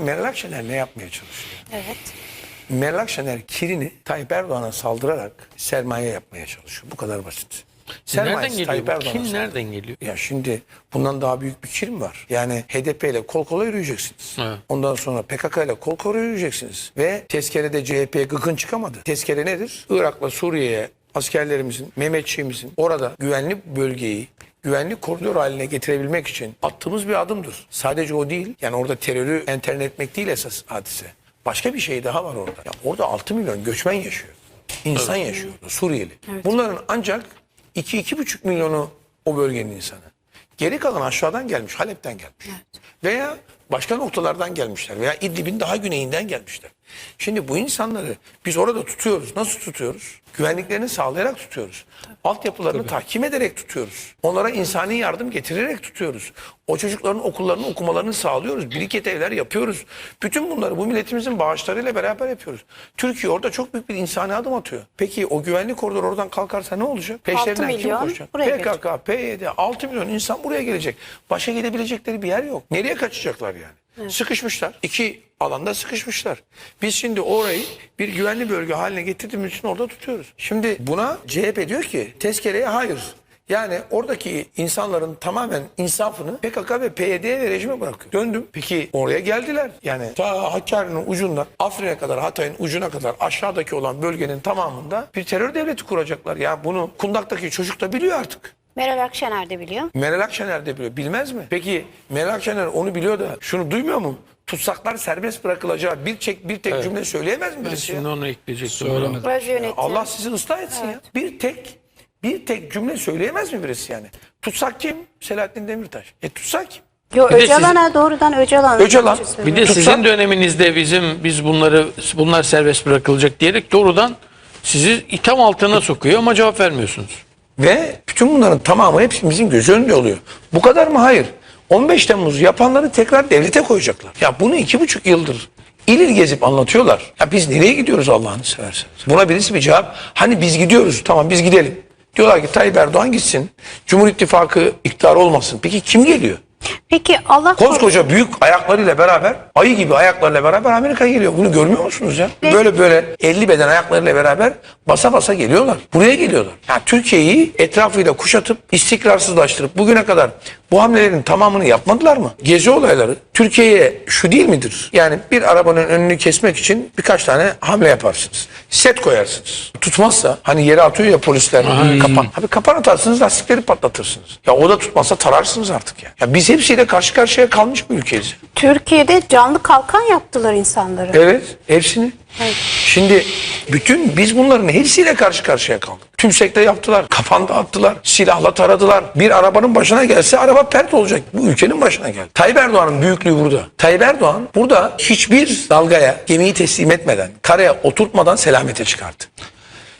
Meral Akşener ne yapmaya çalışıyor? Evet. Meral Akşener kirini Tayyip Erdoğan'a saldırarak sermaye yapmaya çalışıyor. Bu kadar basit. Nereden Sermayesi geliyor? Tayyip bu? Erdoğan'a Kim saldırıyor. nereden geliyor? Ya şimdi bundan daha büyük bir kir mi var? Yani HDP ile kol kola yürüyeceksiniz. Evet. Ondan sonra PKK ile kol kola yürüyeceksiniz. Ve tezkerede CHP gıkın çıkamadı. Tezkere nedir? Irak'la Suriye'ye askerlerimizin, Mehmetçiğimizin orada güvenli bölgeyi güvenli koridor haline getirebilmek için attığımız bir adımdır. Sadece o değil. Yani orada terörü enterne etmek değil esas hadise. Başka bir şey daha var orada. Ya orada 6 milyon göçmen yaşıyor. İnsan yaşıyor. orada, Suriyeli. Bunların ancak 2-2,5 milyonu o bölgenin insanı. Geri kalan aşağıdan gelmiş, Halep'ten gelmiş. Veya başka noktalardan gelmişler veya İdlib'in daha güneyinden gelmişler. Şimdi bu insanları biz orada tutuyoruz. Nasıl tutuyoruz? Güvenliklerini sağlayarak tutuyoruz. Altyapılarını tahkim ederek tutuyoruz. Onlara insani yardım getirerek tutuyoruz. O çocukların okullarını okumalarını sağlıyoruz. Biriket evler yapıyoruz. Bütün bunları bu milletimizin bağışlarıyla beraber yapıyoruz. Türkiye orada çok büyük bir insani adım atıyor. Peki o güvenlik koridor oradan kalkarsa ne olacak? Peşlerinden kim milyon koşacak? buraya PKK, PYD, 6 milyon insan buraya gelecek. Başa gidebilecekleri bir yer yok. Nereye kaçacaklar yani? Sıkışmışlar. İki alanda sıkışmışlar. Biz şimdi orayı bir güvenli bölge haline getirdiğimiz için orada tutuyoruz. Şimdi buna CHP diyor ki tezkereye hayır. Yani oradaki insanların tamamen insafını PKK ve PYD'ye ve rejime bırakıyor. Döndüm. Peki oraya geldiler. Yani ta Hakkari'nin ucundan Afrin'e kadar Hatay'ın ucuna kadar aşağıdaki olan bölgenin tamamında bir terör devleti kuracaklar. Ya bunu Kundak'taki çocuk da biliyor artık. Meral Akşener de biliyor. Meral Akşener de biliyor. Bilmez mi? Peki Meral Akşener onu biliyor da şunu duymuyor mu? Tutsaklar serbest bırakılacağı bir çek bir tek cümle söyleyemez mi Ben birisi ya? şimdi onu ekleyecektim. Söylemedi. Burası yönetim. Allah sizi ıslah etsin ya. Bir tek bir tek cümle söyleyemez mi birisi yani? Tutsak kim? Selahattin Demirtaş. E tutsak kim? Yo, Bir de Öcalan'a doğrudan Öcalan. Öcalan. Bir de Tutsak- sizin döneminizde bizim biz bunları bunlar serbest bırakılacak diyerek doğrudan sizi itham altına sokuyor ama cevap vermiyorsunuz. Ve bütün bunların tamamı hepimizin gözü önünde oluyor. Bu kadar mı? Hayır. 15 Temmuz yapanları tekrar devlete koyacaklar. Ya bunu iki buçuk yıldır il il gezip anlatıyorlar. Ya biz nereye gidiyoruz Allah'ını severseniz? Buna birisi bir cevap. Hani biz gidiyoruz tamam biz gidelim. Diyorlar ki Tayyip Erdoğan gitsin. Cumhur İttifakı iktidar olmasın. Peki kim geliyor? Peki Allah korusun. Koskoca büyük ayaklarıyla beraber, ayı gibi ayaklarıyla beraber Amerika geliyor. Bunu görmüyor musunuz ya? Böyle böyle 50 beden ayaklarıyla beraber basa basa geliyorlar. Buraya geliyorlar. Yani Türkiye'yi etrafıyla kuşatıp istikrarsızlaştırıp bugüne kadar bu hamlelerin tamamını yapmadılar mı? Gezi olayları Türkiye'ye şu değil midir? Yani bir arabanın önünü kesmek için birkaç tane hamle yaparsınız. Set koyarsınız. Tutmazsa hani yere atıyor ya polisler kapan. Abi kapan atarsınız lastikleri patlatırsınız. Ya o da tutmazsa tararsınız artık ya. Ya biz hepsiyle karşı karşıya kalmış bir ülkeyiz. Türkiye'de canlı kalkan yaptılar insanları. Evet hepsini. Evet. Şimdi bütün biz bunların hepsiyle karşı karşıya kaldık. Tümsekte yaptılar, kafanda attılar, silahla taradılar. Bir arabanın başına gelse araba pert olacak. Bu ülkenin başına geldi. Tayyip Erdoğan'ın büyüklüğü burada. Tayyip Erdoğan burada hiçbir dalgaya gemiyi teslim etmeden, karaya oturtmadan selamete çıkarttı.